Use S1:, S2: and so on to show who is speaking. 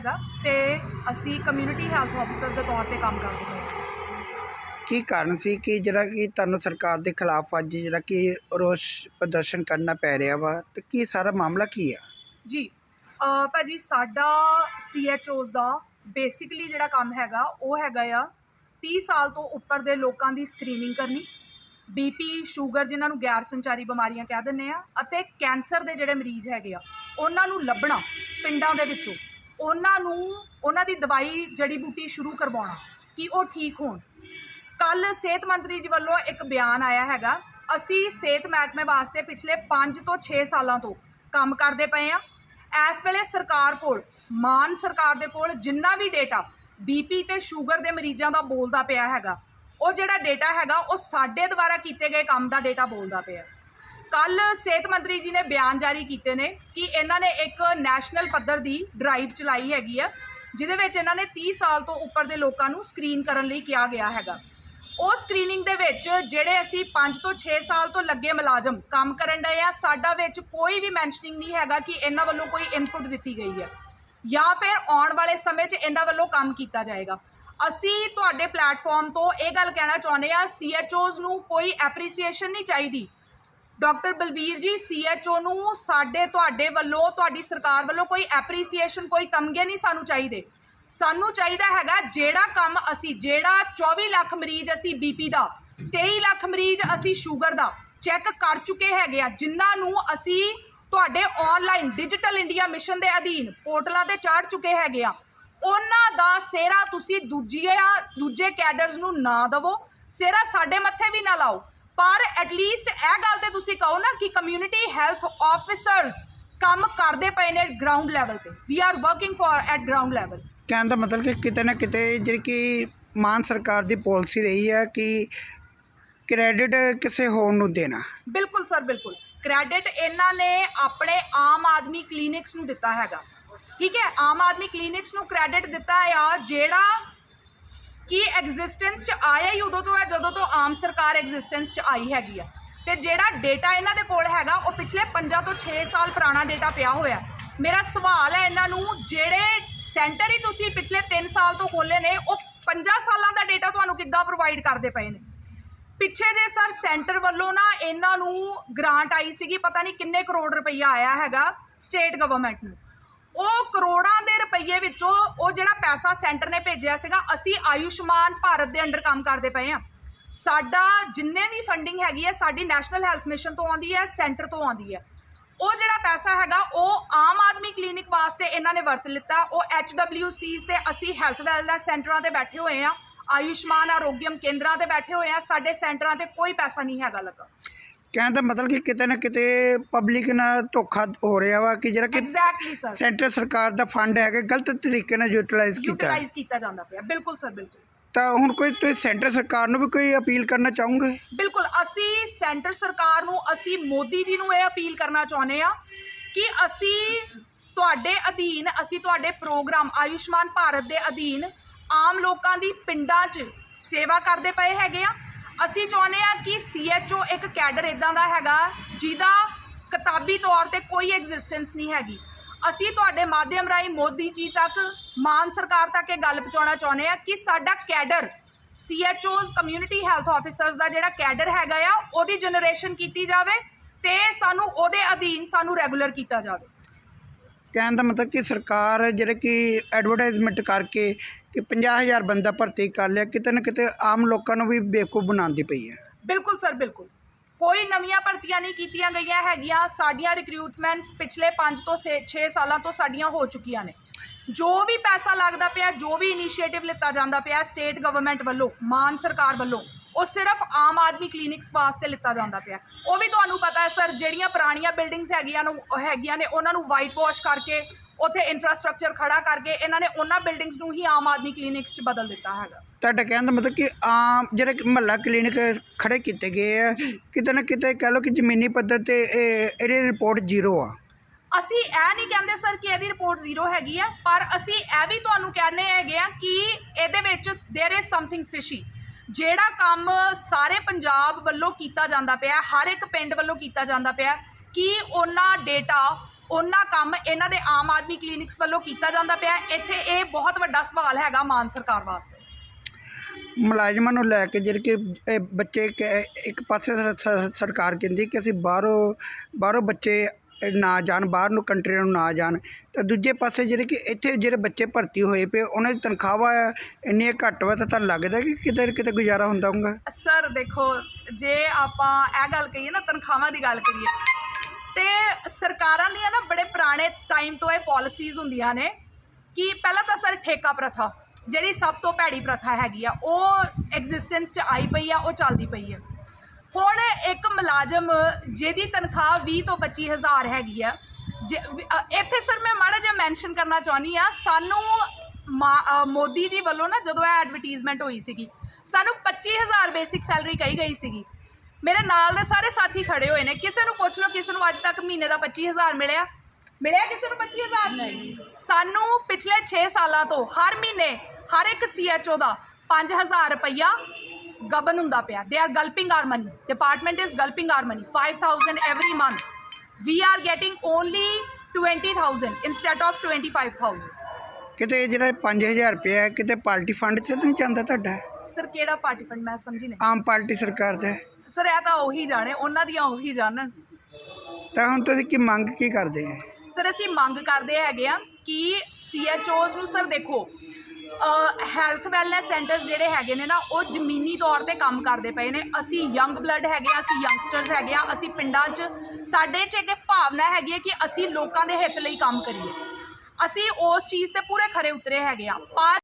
S1: ਹੈਗਾ ਤੇ ਅਸੀਂ ਕਮਿਊਨਿਟੀ ਹੈਲਥ ਆਫੀਸਰ ਦੇ ਤੌਰ ਤੇ ਕੰਮ ਕਰਦੇ ਪਏ ਹਾਂ।
S2: ਕੀ ਕਾਰਨ ਸੀ ਕਿ ਜਿਹੜਾ ਕਿ ਤੁਹਾਨੂੰ ਸਰਕਾਰ ਦੇ ਖਿਲਾਫ ਅੱਜ ਜਿਹੜਾ ਕਿ ਰੋਸ ਪ੍ਰਦਰਸ਼ਨ ਕਰਨਾ ਪੈ ਰਿਹਾ ਵਾ ਤੇ ਕੀ ਸਾਰਾ ਮਾਮਲਾ ਕੀ ਆ?
S1: ਜੀ ਅਹ ਭਾਜੀ ਸਾਡਾ ਸੀਐਚਓਜ਼ ਦਾ ਬੇਸਿਕਲੀ ਜਿਹੜਾ ਕੰਮ ਹੈਗਾ ਉਹ ਹੈਗਾ ਆ 30 ਸਾਲ ਤੋਂ ਉੱਪਰ ਦੇ ਲੋਕਾਂ ਦੀ ਸਕਰੀਨਿੰਗ ਕਰਨੀ ਬੀਪੀ ਸ਼ੂਗਰ ਜਿਨ੍ਹਾਂ ਨੂੰ ਗੈਰ ਸੰਚਾਰੀ ਬਿਮਾਰੀਆਂ ਕਹਿ ਦਿੰਦੇ ਆ ਅਤੇ ਕੈਂਸਰ ਦੇ ਜਿਹੜੇ ਮਰੀਜ਼ ਹੈਗੇ ਆ ਉਹਨਾਂ ਨੂੰ ਲੱਭਣਾ ਪਿੰਡਾਂ ਦੇ ਵਿੱਚੋਂ। ਉਹਨਾਂ ਨੂੰ, ਉਹਨਾਂ ਦੀ ਦਵਾਈ ਜੜੀ ਬੂਟੀ ਸ਼ੁਰੂ ਕਰਵਾਉਣਾ, ਕਿ ਉਹ ਠੀਕ ਹੋਣ। ਕੱਲ ਸਿਹਤ ਮੰਤਰੀ ਜੀ ਵੱਲੋਂ ਇੱਕ ਬਿਆਨ ਆਇਆ ਹੈਗਾ, ਅਸੀਂ ਸਿਹਤ ਮਹਿਕਮੇ ਵਾਸਤੇ ਪਿਛਲੇ 5 ਤੋਂ 6 ਸਾਲਾਂ ਤੋਂ ਕੰਮ ਕਰਦੇ ਪਏ ਆ ਇਸ ਵੇਲੇ ਸਰਕਾਰ ਕੋਲ, ਮਾਨ ਸਰਕਾਰ ਦੇ ਕੋਲ ਜਿੰਨਾ ਵੀ ਡੇਟਾ ਬੀਪੀ ਤੇ ਸ਼ੂਗਰ ਦੇ ਮਰੀਜ਼ਾਂ ਦਾ ਬੋਲਦਾ ਪਿਆ ਹੈਗਾ, ਉਹ ਜਿਹੜਾ ਡੇਟਾ ਹੈਗਾ, ਉਹ ਸਾਡੇ ਦੁਆਰਾ ਕੀਤੇ ਗਏ ਕੰਮ ਦਾ ਡੇਟਾ ਬੋਲਦਾ ਪਿਆ। ਕੱਲ ਸਿਹਤ ਮੰਤਰੀ ਜੀ ਨੇ ਬਿਆਨ ਜਾਰੀ ਕੀਤੇ ਨੇ ਕਿ ਇਹਨਾਂ ਨੇ ਇੱਕ ਨੈਸ਼ਨਲ ਪੱਧਰ ਦੀ ਡਰਾਈਵ ਚਲਾਈ ਹੈਗੀ ਆ, ਜਿਹਦੇ ਵਿੱਚ ਇਹਨਾਂ ਨੇ 30 ਸਾਲ ਤੋਂ ਉੱਪਰ ਦੇ ਲੋਕਾਂ ਨੂੰ ਸਕਰੀਨ ਕਰਨ ਲਈ ਕਿਹਾ ਗਿਆ ਹੈਗਾ। ਉਹ ਸਕਰੀਨਿੰਗ ਦੇ ਵਿੱਚ ਜਿਹੜੇ ਅਸੀਂ 5 ਤੋਂ 6 ਸਾਲ ਤੋਂ ਲੱਗੇ ਮੁਲਾਜ਼ਮ ਕੰਮ ਕਰਨ ਡਏ ਆ, ਸਾਡਾ ਵਿੱਚ ਕੋਈ ਵੀ ਮੈਂਸ਼ਨਿੰਗ ਨਹੀਂ ਹੈਗਾ ਕਿ ਇਹਨਾਂ ਵੱਲੋਂ ਕੋਈ ਇਨਪੁਟ ਦਿੱਤੀ ਗਈ ਹੈ ਜਾਂ ਫਿਰ ਆਉਣ ਵਾਲੇ ਸਮੇਂ 'ਚ ਇਹਨਾਂ ਵੱਲੋਂ ਕੰਮ ਕੀਤਾ ਜਾਏਗਾ। ਅਸੀਂ ਤੁਹਾਡੇ ਪਲੇਟਫਾਰਮ ਤੋਂ ਇਹ ਗੱਲ ਕਹਿਣਾ ਚਾਹੁੰਦੇ ਆ ਸੀਐਚਓਜ਼ ਨੂੰ ਕੋਈ ਐਪਰੀਸੀਏਸ਼ਨ ਨਹੀਂ ਚਾਹੀਦੀ ਡਾਕਟਰ ਬਲਬੀਰ ਜੀ ਸੀਐਚਓ ਨੂੰ ਸਾਡੇ ਤੁਹਾਡੇ ਵੱਲੋਂ, ਤੁਹਾਡੀ ਸਰਕਾਰ ਵੱਲੋਂ ਕੋਈ ਐਪਰੀਸੀਏਸ਼ਨ ਕੋਈ ਤਮਗੇ ਨਹੀਂ ਸਾਨੂੰ ਚਾਹੀਦੇ। ਸਾਨੂੰ ਚਾਹੀਦਾ ਹੈਗਾ ਜਿਹੜਾ ਕੰਮ ਅਸੀਂ, ਜਿਹੜਾ 24 ਲੱਖ ਮਰੀਜ਼ ਅਸੀਂ ਬੀਪੀ ਦਾ 23 ਲੱਖ ਮਰੀਜ਼ ਅਸੀਂ ਸ਼ੂਗਰ ਦਾ ਚੈੱਕ ਕਰ ਚੁੱਕੇ ਹੈਗੇ ਆ, ਜਿਨ੍ਹਾਂ ਨੂੰ ਅਸੀਂ ਤੁਹਾਡੇ ਆਨਲਾਈਨ ਡਿਜੀਟਲ ਇੰਡੀਆ ਮਿਸ਼ਨ ਦੇ ਅਧੀਨ ਪੋਰਟਲਾਂ ਤੇ ਚਾੜ ਚੁੱਕੇ ਹੈਗੇ ਆ। ਉਹਨਾਂ ਦਾ ਸਿਹਰਾ ਤੁਸੀਂ ਦੂਜੀਆਂ, ਦੂਜੇ ਕੈਡਰਸ ਨੂੰ ਨਾ ਦਵੋ, ਸਿਹਰਾ ਸਾਡੇ ਮੱਥੇ ਵੀ ਨਾ ਲਾਓ। ਪਰ ਐਟਲੀਸਟ ਇਹ ਗੱਲ ਤੇ ਤੁਸੀਂ ਕਹੋ ਨਾ ਕਿ ਕਮਿਊਨਿਟੀ ਹੈਲਥ ਆਫੀਸਰਸ ਕੰਮ ਕਰਦੇ ਪਏ ਨੇ ਗਰਾਊਂਡ ਲੈਵਲ ਤੇ। We are working for at ground level
S2: ਕਹਿਣ ਦਾ ਮਤਲਬ ਕਿ ਕਿਤੇ ਨਾ ਕਿਤੇ ਜਿਹੜੀ ਕਿ ਮਾਨ ਸਰਕਾਰ ਦੀ ਪਾਲਿਸੀ ਰਹੀ ਹੈ ਕਿ ਕ੍ਰੈਡਿਟ ਕਿਸੇ ਹੋਰ ਨੂੰ ਦੇਣਾ।
S1: ਬਿਲਕੁਲ ਸਰ ਬਿਲਕੁਲ। ਕ੍ਰੈਡਿਟ ਇਹਨਾਂ ਨੇ ਆਪਣੇ ਆਮ ਆਦਮੀ ਕਲੀਨਿਕਸ ਨੂੰ ਦਿੱਤਾ ਹੈਗਾ। ਠੀਕ ਹੈ? ਆਮ ਆਦਮੀ ਕਲੀਨਿਕਸ ਨੂੰ ਕ੍ਰੈਡਿਟ ਦਿੱਤਾ ਆ ਜਿਹੜਾ ਕਿ ਐਗਜ਼ਿਸਟੈਂਸ 'ਚ ਆਇਆ ਹੀ ਉਦੋਂ ਤੋਂ ਹੈ, ਜਦੋਂ ਤੋਂ ਆਮ ਸਰਕਾਰ ਐਗਜ਼ਿਸਟੈਂਸ 'ਚ ਆਈ ਹੈਗੀ ਆ ਤੇ ਜਿਹੜਾ ਡੇਟਾ ਇਹਨਾਂ ਦੇ ਕੋਲ ਹੈਗਾ, ਉਹ ਪਿਛਲੇ 5 ਤੋਂ 6 ਸਾਲ ਪੁਰਾਣਾ ਡੇਟਾ ਪਿਆ ਹੋਇਆ ਮੇਰਾ ਸਵਾਲ ਹੈ ਇਹਨਾਂ ਨੂੰ, ਜਿਹੜੇ ਸੈਂਟਰ ਹੀ ਤੁਸੀਂ ਪਿਛਲੇ 3 ਸਾਲ ਤੋਂ ਖੋਲੇ ਨੇ, ਉਹ 5 ਸਾਲਾਂ ਦਾ ਡੇਟਾ ਤੁਹਾਨੂੰ ਕਿੱਦਾਂ ਪ੍ਰੋਵਾਈਡ ਕਰਦੇ ਪਏ ਨੇ? ਪਿੱਛੇ ਜੇ ਸਰ ਸੈਂਟਰ ਵੱਲੋਂ ਨਾ ਇਹਨਾਂ ਨੂੰ ਗ੍ਰਾਂਟ ਆਈ ਸੀਗੀ, ਪਤਾ ਨਹੀਂ ਕਿੰਨੇ ਕਰੋੜ ਰੁਪਈਆ ਆਇਆ ਹੈਗਾ ਸਟੇਟ ਗਵਰਨਮੈਂਟ ਨੂੰ। ਉਹ ਕਰੋੜਾਂ ਦੇ ਰੁਪਈਏ ਵਿੱਚੋਂ ਉਹ ਜਿਹੜਾ ਪੈਸਾ ਸੈਂਟਰ ਨੇ ਭੇਜਿਆ ਸੀਗਾ, ਅਸੀਂ ਆਯੁਸ਼ਮਾਨ ਭਾਰਤ ਦੇ ਅੰਡਰ ਕੰਮ ਕਰਦੇ ਪਏ ਆ ਸਾਡਾ ਜਿੰਨੇ ਵੀ ਫੰਡਿੰਗ ਹੈਗੀ ਹੈ, ਸਾਡੀ ਨੈਸ਼ਨਲ ਹੈਲਥ ਮਿਸ਼ਨ ਤੋਂ ਆਉਂਦੀ ਹੈ ਸੈਂਟਰ ਤੋਂ ਆਉਂਦੀ ਹੈ। ਉਹ ਜਿਹੜਾ ਪੈਸਾ ਹੈਗਾ, ਉਹ ਆਮ ਆਦਮੀ ਕਲੀਨਿਕ ਵਾਸਤੇ ਇਹਨਾਂ ਨੇ ਵਰਤ ਲਿੱਤਾ। ਉਹ HWCs ਤੇ ਅਸੀਂ ਹੈਲਥ ਵੈਲਨੈਸ ਸੈਂਟਰਾਂ ਤੇ ਬੈਠੇ ਹੋਏ ਆ ਆਯੁਸ਼ਮਾਨ ਆਰੋਗਿਅਮ ਕੇਂਦਰਾਂ ਤੇ ਬੈਠੇ ਹੋਏ ਆ ਸਾਡੇ ਸੈਂਟਰਾਂ ਤੇ ਕੋਈ ਪੈਸਾ ਨਹੀਂ ਹੈਗਾ ਲੱਗਾ।
S2: ਕਹਿਣ ਦਾ ਮਤਲਬ ਕਿ ਕਿਤੇ ਨਾ ਕਿਤੇ ਪਬਲਿਕ ਨਾਲ ਧੋਖਾ ਹੋ ਰਿਹਾ ਵਾ ਕਿ ਜਿਹੜਾ ਕਿ
S1: ਐਗਜ਼ੈਕਟਲੀ ਸਰ
S2: ਸੈਂਟਰ ਸਰਕਾਰ ਦਾ ਫੰਡ ਹੈਗਾ ਗਲਤ ਤਰੀਕੇ ਨਾਲ ਯੂਟਿਲਾਈਜ਼ ਕੀਤਾ।
S1: ਯੂਟਿਲਾਈਜ਼ ਕੀਤਾ ਜਾਂਦਾ ਪਿਆ। ਬਿਲਕੁਲ ਸਰ ਬਿਲਕੁਲ।
S2: ਤਾਂ ਹੁਣ ਕੋਈ ਤੁਸੀਂ ਸੈਂਟਰ ਸਰਕਾਰ ਨੂੰ ਵੀ ਕੋਈ ਅਪੀਲ ਕਰਨਾ ਚਾਹੋਗੇ?
S1: ਬਿਲਕੁਲ ਅਸੀਂ ਸੈਂਟਰ ਸਰਕਾਰ ਨੂੰ ਅਸੀਂ ਮੋਦੀ ਜੀ ਨੂੰ ਇਹ ਅਪੀਲ ਕਰਨਾ ਚਾਹੁੰਦੇ ਆ ਕਿ ਅਸੀਂ ਤੁਹਾਡੇ ਅਧੀਨ ਅਸੀਂ ਤੁਹਾਡੇ ਪ੍ਰੋਗਰਾਮ ਆਯੁਸ਼ਮਾਨ ਭਾਰਤ ਦੇ ਅਧੀਨ ਆਮ ਲੋਕਾਂ ਦੀ ਪਿੰਡਾਂ 'ਚ ਸੇਵਾ ਕਰਦੇ ਪਏ ਹੈਗੇ ਆ। ਅਸੀਂ ਚਾਹੁੰਦੇ ਆ ਕਿ ਸੀਐਚਓ ਇੱਕ ਕੈਡਰ ਇਦਾਂ ਦਾ ਹੈਗਾ ਜਿਹਦਾ ਕਿਤਾਬੀ ਤੌਰ ਤੇ ਕੋਈ ਐਗਜ਼ਿਸਟੈਂਸ ਨਹੀਂ ਹੈਗੀ। ਅਸੀਂ ਤੁਹਾਡੇ ਮਾਧਿਅਮ ਰਾਹੀਂ ਮੋਦੀ ਜੀ ਤੱਕ, ਮਾਨ ਸਰਕਾਰ ਤੱਕ ਇਹ ਗੱਲ ਪਹੁੰਚਾਉਣਾ ਚਾਹੁੰਦੇ ਆ ਕਿ ਸਾਡਾ cadre CHOs community health officers ਦਾ ਜਿਹੜਾ ਕੈਡਰ ਹੈਗਾ ਆ, ਉਹਦੀ ਜਨਰੇਸ਼ਨ ਕੀਤੀ ਜਾਵੇ ਤੇ ਸਾਨੂੰ ਉਹਦੇ ਅਧੀਨ ਸਾਨੂੰ ਰੈਗੂਲਰ ਕੀਤਾ ਜਾਵੇ।
S2: ਕਹਿਣ ਦਾ ਮਤਲਬ ਕਿ ਸਰਕਾਰ ਜਿਹੜੇ ਕਿ ਐਡਵਰਟਾਈਜ਼ਮੈਂਟ ਕਰਕੇ ਕਿ 50000 ਬੰਦਾ ਭਰਤੀ ਕਰ ਲਿਆ, ਕਿਤੇ ਨਾ ਕਿਤੇ ਆਮ ਲੋਕਾਂ ਨੂੰ ਵੀ ਬੇਵਕੂਫ ਬਣਾਉਂਦੀ ਪਈ ਹੈ।
S1: ਬਿਲਕੁਲ ਸਰ, ਬਿਲਕੁਲ। ਕੋਈ ਨਵੀਆਂ ਭਰਤੀਆਂ ਨਹੀਂ ਕੀਤੀਆਂ ਗਈਆਂ ਹੈਗੀਆਂ। ਸਾਡੀਆਂ ਰਿਕਰੂਟਮੈਂਟਸ ਪਿਛਲੇ 5 ਤੋਂ 6 ਸਾਲਾਂ ਤੋਂ ਸਾਡੀਆਂ ਹੋ ਚੁੱਕੀਆਂ ਨੇ। ਜੋ ਵੀ ਪੈਸਾ ਲੱਗਦਾ ਪਿਆ, ਜੋ ਵੀ ਇਨੀਸ਼ੀਏਟਿਵ ਲਿੱਤਾ ਜਾਂਦਾ ਪਿਆ ਸਟੇਟ ਗਵਰਨਮੈਂਟ ਵੱਲੋਂ, ਮਾਨ ਸਰਕਾਰ ਵੱਲੋਂ ਉਹ ਸਿਰਫ ਆਮ ਆਦਮੀ ਕਲੀਨਿਕਸ ਵਾਸਤੇ ਲਿੱਤਾ ਜਾਂਦਾ ਪਿਆ ਉਹ ਵੀ ਤੁਹਾਨੂੰ ਪਤਾ ਹੈ ਸਰ ਜਿਹੜੀਆਂ ਪੁਰਾਣੀਆਂ ਬਿਲਡਿੰਗਸ ਹੈਗੀਆਂ ਨੂੰ ਹੈਗੀਆਂ ਨੇ ਉਹਨਾਂ ਨੂੰ ਵਾਈਟ ਵਾਸ਼ ਕਰਕੇ ਉੱਥੇ ਇਨਫਰਾਸਟ੍ਰਕਚਰ ਖੜਾ ਕਰਕੇ ਇਹਨਾਂ ਨੇ ਉਹਨਾਂ ਬਿਲਡਿੰਗਸ ਨੂੰ ਹੀ ਆਮ ਆਦਮੀ ਕਲੀਨਿਕਸ 'ਚ ਬਦਲ ਦਿੱਤਾ ਹੈਗਾ
S2: ਤੁਹਾਡਾ ਕਹਿਣ ਦਾ ਮਤਲਬ ਕਿ ਆਮ ਜਿਹੜੇ ਮਹੱਲਾ ਕਲੀਨਿਕ ਖੜੇ ਕੀਤੇ ਗਏ ਆ
S1: ਜੀ।
S2: ਕਿਤੇ ਨਾ ਕਿਤੇ ਕਹਿ ਲਓ ਕਿ ਜ਼ਮੀਨੀ ਪੱਧਰ ਤੇ ਇਹ ਇਹਦੀ ਰਿਪੋਰਟ ਜ਼ੀਰੋ ਆ
S1: ਅਸੀਂ ਇਹ ਨਹੀਂ ਕਹਿੰਦੇ ਸਰ ਕਿ ਇਹਦੀ ਰਿਪੋਰਟ ਜ਼ੀਰੋ ਹੈਗੀ ਆ ਪਰ ਅਸੀਂ ਇਹ ਵੀ ਤੁਹਾਨੂੰ ਕਹਿੰਦੇ ਹੈਗੇ ਆ ਕਿ ਇਹਦੇ ਵਿੱਚ देयर इज ਸਮਥਿੰਗ ਫਿਸ਼ੀ ਜਿਹੜਾ ਕੰਮ ਸਾਰੇ ਪੰਜਾਬ ਵੱਲੋਂ ਕੀਤਾ ਜਾਂਦਾ ਪਿਆ, ਹਰ ਇੱਕ ਪਿੰਡ ਵੱਲੋਂ ਕੀਤਾ ਜਾਂਦਾ ਪਿਆ, ਕੀ ਉਹਨਾਂ ਡੇਟਾ ਉਹਨਾਂ ਕੰਮ ਇਹਨਾਂ ਦੇ ਆਮ ਆਦਮੀ ਕਲੀਨਿਕਸ ਵੱਲੋਂ ਕੀਤਾ ਜਾਂਦਾ ਪਿਆ? ਇੱਥੇ ਇਹ ਬਹੁਤ ਵੱਡਾ ਸਵਾਲ ਹੈਗਾ ਮਾਨ ਸਰਕਾਰ ਵਾਸਤੇ।
S2: ਮੁਲਾਜ਼ਮਾਂ ਨੂੰ ਲੈ ਕੇ ਜਿਹੜੇ ਕਿ, ਇਹ ਬੱਚੇ ਕ- ਇੱਕ ਪਾਸੇ ਸਰ- ਸਰ- ਸਰਕਾਰ ਕਹਿੰਦੀ ਕਿ ਅਸੀਂ ਬਾਹਰੋਂ ਬਾਹਰੋਂ ਬੱਚੇ ਨਾ ਜਾਣ, ਬਾਹਰ ਨੂੰ ਕੰਟਰੀਆਂ ਨੂੰ ਨਾ ਜਾਣ। ਤਾਂ ਦੂਜੇ ਪਾਸੇ ਜਿਹੜੇ ਕਿ ਇੱਥੇ ਜਿਹੜੇ ਬੱਚੇ ਭਰਤੀ ਹੋਏ ਪਏ, ਉਹਨਾਂ ਦੀ ਤਨਖਾਹਾਂ ਇੰਨੀਆਂ ਘੱਟ ਵਾ ਤਾਂ ਤੁਹਾਨੂੰ ਲੱਗਦਾ ਕਿ ਕਿਤੇ ਨਾ ਕਿਤੇ ਗੁਜ਼ਾਰਾ ਹੁੰਦਾ ਹੋਊਗਾ?
S1: ਸਰ ਦੇਖੋ, ਜੇ ਆਪਾਂ ਇਹ ਗੱਲ ਕਹੀਏ ਨਾ, ਤਨਖਾਹਾਂ ਦੀ ਗੱਲ ਕਰੀਏ, ਤੇ ਸਰਕਾਰਾਂ ਦੀਆਂ ਨਾ ਬੜੇ ਪੁਰਾਣੇ ਟਾਈਮ ਤੋਂ ਇਹ ਪਾਲਿਸੀਜ਼ ਹੁੰਦੀਆਂ ਨੇ ਕਿ ਪਹਿਲਾਂ ਤਾਂ ਸਰ ਠੇਕਾ ਪ੍ਰਥਾ, ਜਿਹੜੀ ਸਭ ਤੋਂ ਭੈੜੀ ਪ੍ਰਥਾ ਹੈਗੀ ਆ, ਉਹ ਐਗਜ਼ਿਸਟੈਂਸ 'ਚ ਆਈ ਪਈ ਆ, ਉਹ ਚੱਲਦੀ ਪਈ ਆ। ਹੁਣ ਇੱਕ ਮੁਲਾਜ਼ਮ ਜਿਹਦੀ ਤਨਖਾਹ 20 ਤੋਂ 25 ਹਜ਼ਾਰ ਹੈਗੀ ਆ ਇੱਥੇ ਸਰ ਮੈਂ ਮਾੜਾ ਜਿਹਾ ਮੈਂਸ਼ਨ ਕਰਨਾ ਚਾਹੁੰਦੀ ਆ ਸਾਨੂੰ ਮੋਦੀ ਜੀ ਵੱਲੋਂ ਨਾ ਜਦੋਂ ਇਹ ਐਡਵਰਟੀਜ਼ਮੈਂਟ ਹੋਈ ਸੀਗੀ ਸਾਨੂੰ 25000 ਬੇਸਿਕ ਸੈਲਰੀ ਕਹੀ ਗਈ ਸੀਗੀ। ਮੇਰੇ ਨਾਲ ਦੇ ਸਾਰੇ ਸਾਥੀ ਖੜੇ ਹੋਏ ਨੇ ਕਿਸੇ ਨੂੰ ਪੁੱਛ ਲਓ ਕਿਸੇ ਨੂੰ ਅੱਜ ਤੱਕ ਮਹੀਨੇ ਦਾ 25000 ਮਿਲਿਆ। ਮਿਲਿਆ ਕਿਸੇ ਨੂੰ 25000 ਨਹੀਂ। ਸਾਨੂੰ ਪਿਛਲੇ 6 ਸਾਲਾਂ ਤੋਂ ਹਰ ਮਹੀਨੇ ਹਰ ਇੱਕ ਸੀਐਚਓ ਦਾ 5000 ਰੁਪਈਆ ਗਬਨ ਹੁੰਦਾ ਪਿਆ। They are gulping our money department is gulping our money 5000 every month we are getting only 20000 instead of 25000
S2: ਕਿਤੇ ਜਿਹੜਾ 5000 ਰੁਪਇਆ ਹੈ, ਕਿਤੇ ਪਾਰਟੀ ਫੰਡ 'ਚ ਤਾਂ ਨਹੀਂ ਜਾਂਦਾ ਤੁਹਾਡਾ?
S1: ਸਰ ਕਿਹੜਾ ਪਾਰਟੀ ਫੰਡ? ਮੈਂ ਸਮਝੀ ਨਹੀਂ।
S2: ਆਮ ਪਾਰਟੀ ਸਰਕਾਰ ਦਾ। ਹੈ।
S1: ਸਰ ਇਹ ਤਾਂ ਉਹੀ ਜਾਣੇ ਉਹਨਾਂ ਦੀਆਂ ਉਹੀ ਜਾਣਨ।
S2: ਤਾਂ ਹੁਣ ਤੁਸੀਂ ਕੀ ਮੰਗ ਕੀ ਕਰਦੇ ਹੈ?
S1: ਸਰ ਅਸੀਂ ਮੰਗ ਕਰਦੇ ਹੈਗੇ ਆ ਕਿ ਸੀਐਚਓਜ਼ ਨੂੰ ਸਰ ਦੇਖੋ ਹੈਲਥ ਵੈਲਨੈਸ ਸੈਂਟਰਸ ਜਿਹੜੇ ਹੈਗੇ ਨੇ ਨਾ, ਉਹ ਜ਼ਮੀਨੀ ਤੌਰ ਤੇ ਕੰਮ ਕਰਦੇ ਪਏ ਨੇ। ਅਸੀਂ ਯੰਗ ਬਲੱਡ ਹੈਗੇ ਆ, ਅਸੀਂ ਯੰਗਸਟਰਸ ਹੈਗੇ ਆ, ਅਸੀਂ ਪਿੰਡਾਂ 'ਚ ਸਾਡੇ 'ਚ ਇੱਕ ਭਾਵਨਾ ਹੈਗੀ ਹੈ ਕਿ ਅਸੀਂ ਲੋਕਾਂ ਦੇ ਹਿੱਤ ਲਈ ਕੰਮ ਕਰੀਏ। ਅਸੀਂ ਉਸ ਚੀਜ਼ ਤੇ ਪੂਰੇ ਖਰੇ ਉਤਰੇ ਹੈਗੇ ਆ। ਪਰ